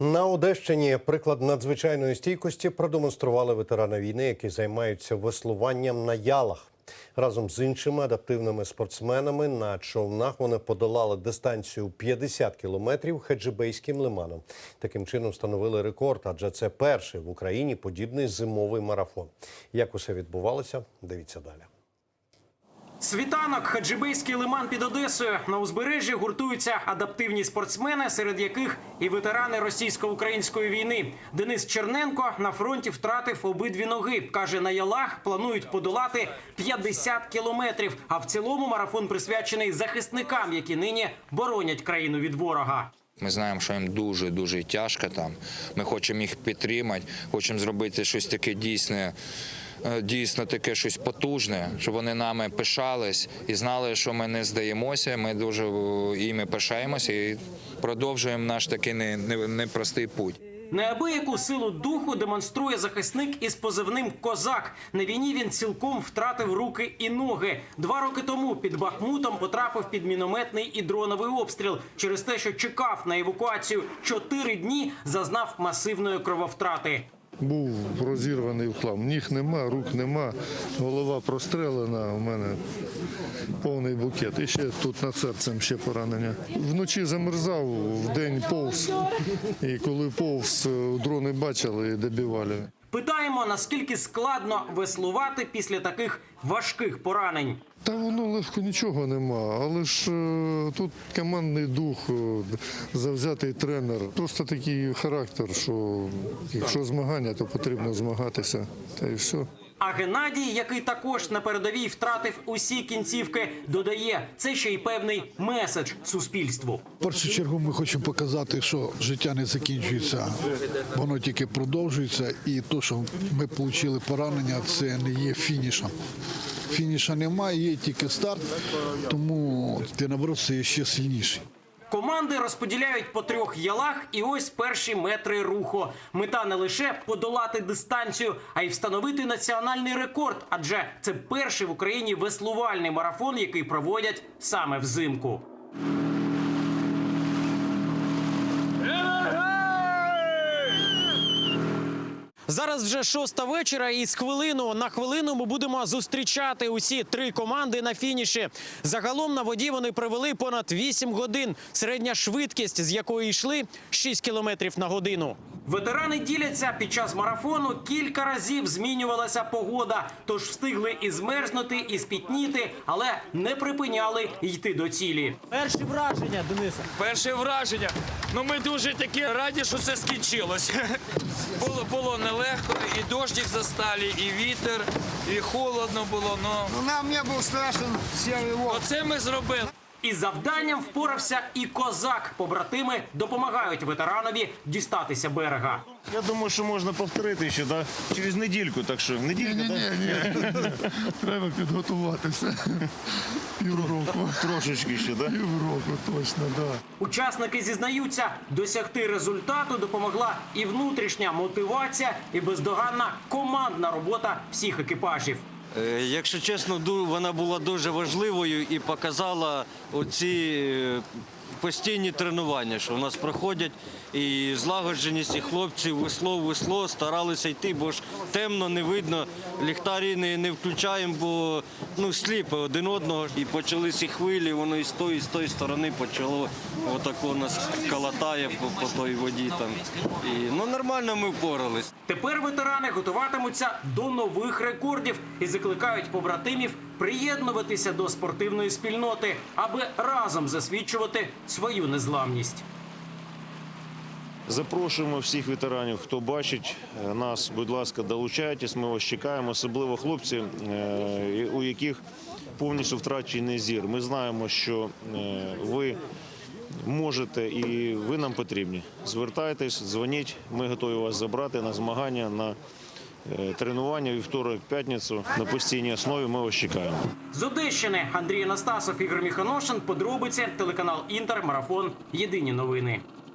На Одещині приклад надзвичайної стійкості продемонстрували ветерани війни, які займаються веслуванням на ялах. Разом з іншими адаптивними спортсменами на човнах вони подолали дистанцію 50 кілометрів Хеджибейським лиманом. Таким чином встановили рекорд, адже це перший в Україні подібний зимовий марафон. Як усе відбувалося, дивіться далі. Світанок, Хаджибейський лиман під Одесою. На узбережжі гуртуються адаптивні спортсмени, серед яких і ветерани російсько-української війни. Денис Черненко на фронті втратив обидві ноги. каже, на ялах планують подолати 50 кілометрів. А в цілому марафон присвячений захисникам, які нині боронять країну від ворога. Ми знаємо, що їм дуже дуже тяжко там. Ми хочемо їх підтримати, хочемо зробити щось таке дійсне. е, Дійсно, таке щось потужне, щоб вони нами пишались і знали, що ми не здаємося. Ми дуже е, іми пишаємося і продовжуємо наш такий не- не- непростий путь. Неабияку силу духу демонструє захисник із позивним Козак. На війні він цілком втратив руки і ноги. Два роки тому під Бахмутом потрапив під мінометний і дроновий обстріл. Через те, що чекав на евакуацію чотири дні, зазнав масивної крововтрати. Був розірваний в хлам. Ніг нема, рук нема, голова прострелена. У мене повний букет. І ще тут над серцем ще поранення. Вночі замерзав, вдень повз. І коли повз, дрони бачили і добивали. Питаємо, наскільки складно веслувати після таких важких поранень. Та воно легко нічого нема, але ж е, тут командний дух, е, завзятий тренер. Просто такий характер, що якщо змагання, то потрібно змагатися. Та й все. А Геннадій, який також на передовій втратив усі кінцівки, додає це ще й певний меседж суспільству. В першу чергу ми хочемо показати, що життя не закінчується, воно тільки продовжується, і те, що ми отримали поранення, це не є фінішем. Фініша немає, є тільки старт, тому ти це ще сильніший. Команди розподіляють по трьох ялах, і ось перші метри руху. Мета не лише подолати дистанцію, а й встановити національний рекорд. Адже це перший в Україні веслувальний марафон, який проводять саме взимку. Зараз вже шоста вечора, і з хвилину на хвилину ми будемо зустрічати усі три команди на фініші. Загалом на воді вони провели понад 8 годин. Середня швидкість, з якої йшли 6 кілометрів на годину. Ветерани діляться під час марафону. Кілька разів змінювалася погода, тож встигли і змерзнути, і спітніти, але не припиняли йти до цілі. Перші враження, Дениса. Перше враження. Ну ми дуже такі раді, що це скінчилось. Було, було нелегко, і дощик засталі, і вітер, і холодно було. Ну, Ну, нам не был страшен серый волк. оце ми зробили. Із завданням впорався і козак. Побратими допомагають ветеранові дістатися берега. Я думаю, що можна повторити ще да? через недільку, так що неділька, Ні, да? ні, ні. Треба підготуватися. Півроку. трошечки ще, да? Півроку, точно. Да. Учасники зізнаються, досягти результату допомогла і внутрішня мотивація, і бездоганна командна робота всіх екіпажів. Е, Якщо чесно, вона була дуже важливою і показала оці е, постійні тренування, що у нас проходять і злагодженість, і хлопці весло, весло старалися йти, бо ж темно, не видно, ліхтарі не, не включаємо, бо ну, сліпи один одного. І почалися хвилі, воно і з тої, і з тої сторони почало отако нас калатає по, по той воді. Там. І, ну, нормально ми впорались. Тепер ветерани готуватимуться до нових рекордів і закликають побратимів приєднуватися до спортивної спільноти, аби разом засвідчувати свою незламність. Запрошуємо всіх ветеранів, хто бачить е, нас, будь ласка, долучайтесь, ми вас чекаємо, особливо хлопці, е, у яких повністю втрачений зір. Ми знаємо, що е, ви можете і ви нам потрібні. Звертайтесь, дзвоніть, ми готові вас забрати на змагання, на тренування вівторок, п'ятницю на постійній основі. Ми вас чекаємо. З Одещини Андрій Анастасов, Ігор Міханошин. Подробиці телеканал Інтер. Марафон. Єдині новини.